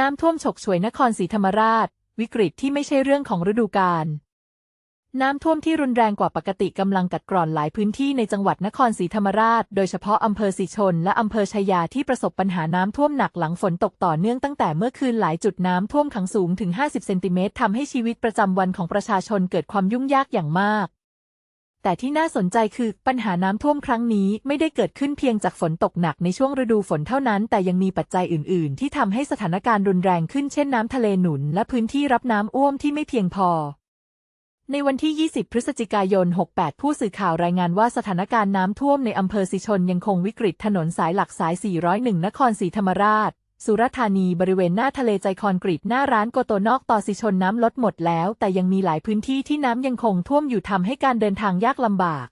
น้ำท่วมฉกฉวยนครศรีธรรมราช วิกฤตที่ไม่ใช่เรื่องของฤดูกาลน้ำท่วมที่รุนแรงกว่าปกติกำลังกัดกร่อนหลายพื้นที่ในจังหวัดนครศรีธรรมราช โดยเฉพาะอำเภอสีชน และอำเภอชายาที่ประสบปัญหาน้ำท่วมหนักหลังฝนตกต่อเนื่องตั้งแต่เมื่อคืนหลายจุดน้ำท่วมขังสูงถึง 50 เซนติเมตรทำให้ชีวิตประจำวันของประชาชนเกิดความยุ่งยากอย่างมาก แต่ที่น่าสนใจคือปัญหาน้ำท่วมครั้งนี้ไม่ได้เกิดขึ้นเพียงจากฝนตกหนักในช่วงฤดูฝนเท่านั้น แต่ยังมีปัจจัยอื่น ๆ ที่ทำให้สถานการณ์รุนแรงขึ้นเช่นน้ำทะเลหนุน และพื้นที่รับน้ำอ้วมที่ไม่เพียงพอ ในวันที่ 20 พฤศจิกายน 68 ผู้สื่อข่าวรายงานว่าสถานการณ์น้ำท่วมในอำเภอสิชนยังคงวิกฤตถนนสายหลักสาย 401 นครศรีธรรมราช สุราธานีบริเวณหน้าทะเลใจคอนกรีตหน้าร้านโกโตนอกต่อสิชนน้ำลดหมดแล้ว แต่ยังมีหลายพื้นที่ที่น้ำยังคงท่วมอยู่ทำให้การเดินทางยากลำบาก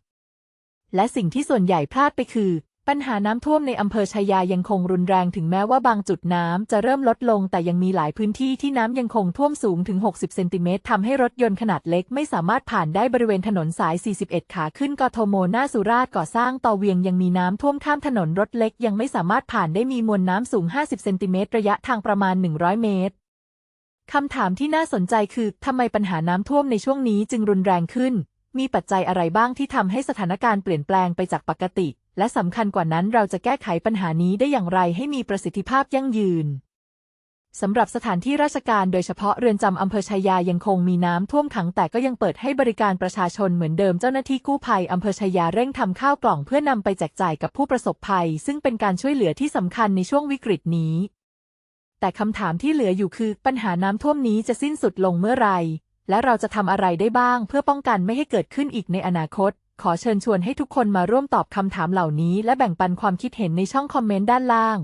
และสิ่งที่ส่วนใหญ่พลาดไปคือ ปัญหาน้ำท่วมในอำเภอชายายังคงรุนแรงถึงแม้ว่าบางจุดน้ำจะเริ่มลดลง แต่ยังมีหลายพื้นที่ที่น้ำยังคงท่วมสูงถึง 60 เซนติเมตรทำให้รถยนต์ขนาดเล็กไม่สามารถผ่านได้บริเวณถนนสาย 41 ขาขึ้นกทโมหน้าสุราษฎร์ก่อสร้างต่อเวียงยังมีน้ำท่วมข้ามถนนรถเล็กยังไม่สามารถผ่านได้มีมวลน้ำสูง 50 เซนติเมตรระยะทางประมาณ 100 เมตรคำถามที่น่าสนใจคือทำไมปัญหาน้ำท่วมในช่วงนี้จึงรุนแรงขึ้น มีปัจจัยอะไรบ้างที่ทำให้สถานการณ์เปลี่ยนแปลงไปจากปกติ และสำคัญกว่านั้นเราจะแก้ไขปัญหานี้ได้อย่างไรให้มีประสิทธิภาพยั่งยืนสำหรับสถานที่ราชการโดยเฉพาะเรือนจำอำเภอชายายังคงมีน้ำท่วมขังแต่ก็ยังเปิดให้บริการประชาชนเหมือนเดิมเจ้าหน้าที่กู้ภัยอำเภอชายาเร่งทำข้าวกล่องเพื่อนำไปแจกจ่ายกับผู้ประสบภัย ซึ่งเป็นการช่วยเหลือที่สำคัญในช่วงวิกฤตนี้ แต่คำถามที่เหลืออยู่คือปัญหาน้ำท่วมนี้จะสิ้นสุดลงเมื่อไรและเราจะทำอะไรได้บ้างเพื่อป้องกันไม่ให้เกิดขึ้นอีกในอนาคต ขอเชิญชวนให้ทุกคนมาร่วมตอบคำถามเหล่านี้ และแบ่งปันความคิดเห็นในช่องคอมเมนต์ด้านล่าง